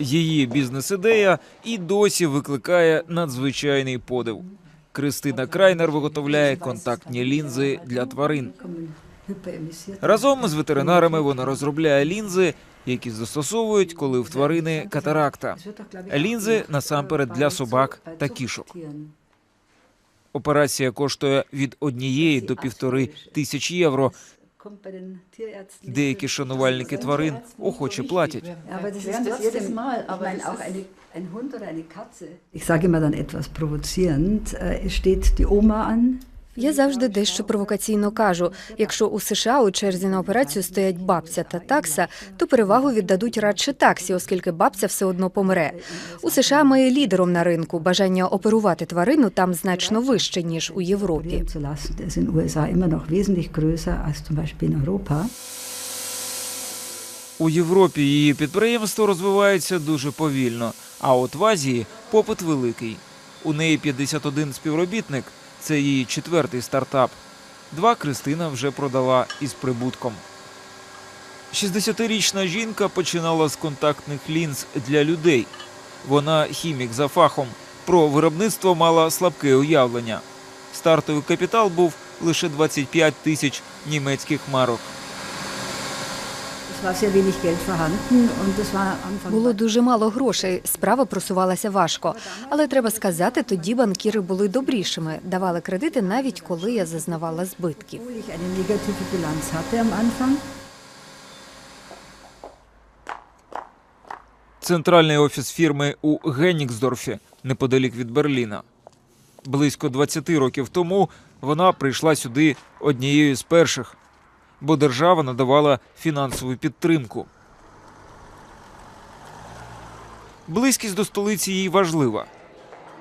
Її бізнес-ідея і досі викликає надзвичайний подив. Кристина Крайнер виготовляє контактні лінзи для тварин. Разом з ветеринарами вона розробляє лінзи, які застосовують, коли в тварини катаракта. Лінзи насамперед для собак та кішок. Операція коштує від однієї до півтори тисяч євро. Деякі шанувальники тварин охоче платять. Aber das Wären ist das trotzdem, jedes Mal, ich aber meine, es auch ist- eine, ein Hund oder eine Katze. Ich sage immer dann etwas provozierend. äh, Es steht die Oma an. Я завжди дещо провокаційно кажу: якщо у США у черзі на операцію стоять бабця та такса, то перевагу віддадуть радше таксі, оскільки бабця все одно помре. У США ми є лідером на ринку. Бажання оперувати тварину там значно вище ніж у Європі. У Європі її підприємство розвивається дуже повільно, а от в Азії попит великий. У неї 51 співробітник. Це її четвертий стартап. Два Кристина вже продала із прибутком. 60-річна жінка починала з контактних лінз для людей. Вона хімік за фахом. Про виробництво мала слабке уявлення. Стартовий капітал був лише 25 тисяч німецьких марок. Було дуже мало грошей. Справа просувалася важко. Але треба сказати, тоді банкіри були добрішими, давали кредити навіть коли я зазнавала збитків. Центральний офіс фірми у Генніксдорфі, неподалік від Берліна. Близько 20 років тому вона прийшла сюди однією з перших, бо держава надавала фінансову підтримку. Близькість до столиці їй важлива.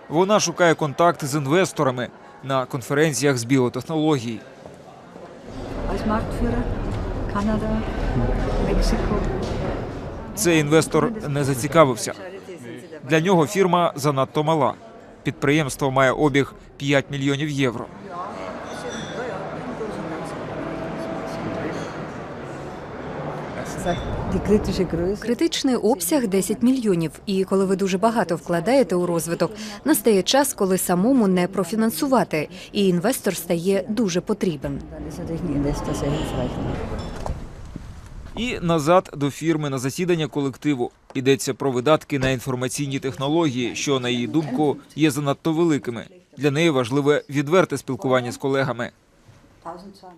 Вона шукає контакти з інвесторами на конференціях з. Als Marktführer Kanada, Цей інвестор не зацікавився. Для нього фірма занадто мала. Підприємство має обіг 5 мільйонів євро. Критичний обсяг 10 мільйонів. І коли ви дуже багато вкладаєте у розвиток, настає час, коли самому не профінансувати, і інвестор стає дуже потрібен. І назад до фірми на засідання колективу. Йдеться про видатки на інформаційні технології, що, на її думку, є занадто великими. Для неї важливе відверте спілкування з колегами.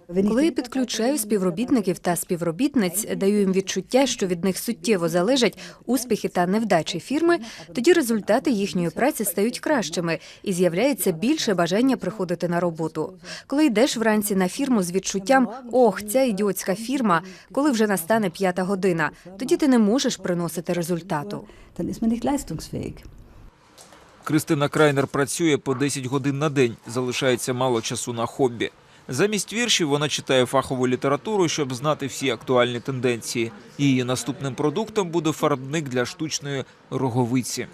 Коли я підключаю співробітників та співробітниць, даю їм відчуття, що від них суттєво залежать успіхи та невдачі фірми, тоді результати їхньої праці стають кращими і з'являється більше бажання приходити на роботу. Коли йдеш вранці на фірму з відчуттям ох, ця ідіотська фірма, коли вже настане п'ята година, тоді ти не можеш приносити результату. Кристина Крайнер працює по 10 годин на день, залишається мало часу на хобі. Замість віршів вона читає фахову літературу, щоб знати всі актуальні тенденції. Її наступним продуктом буде фарбник для штучної роговиці.